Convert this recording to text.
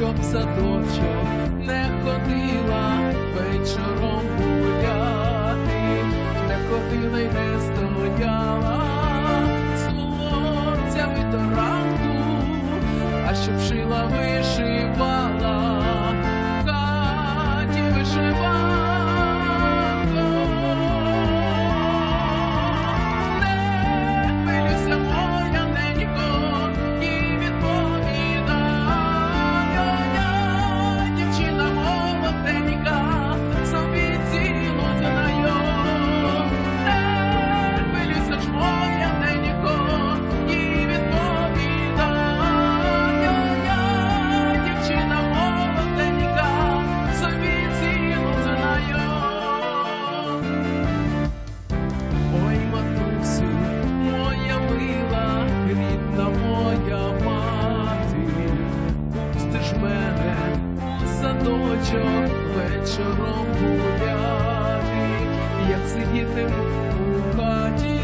щоб садочок не ходила вечором гуляти, не ходила й не стояла з хлопцями до ранку, а щоб шила вечором гуляти, як сидітиму у хаті.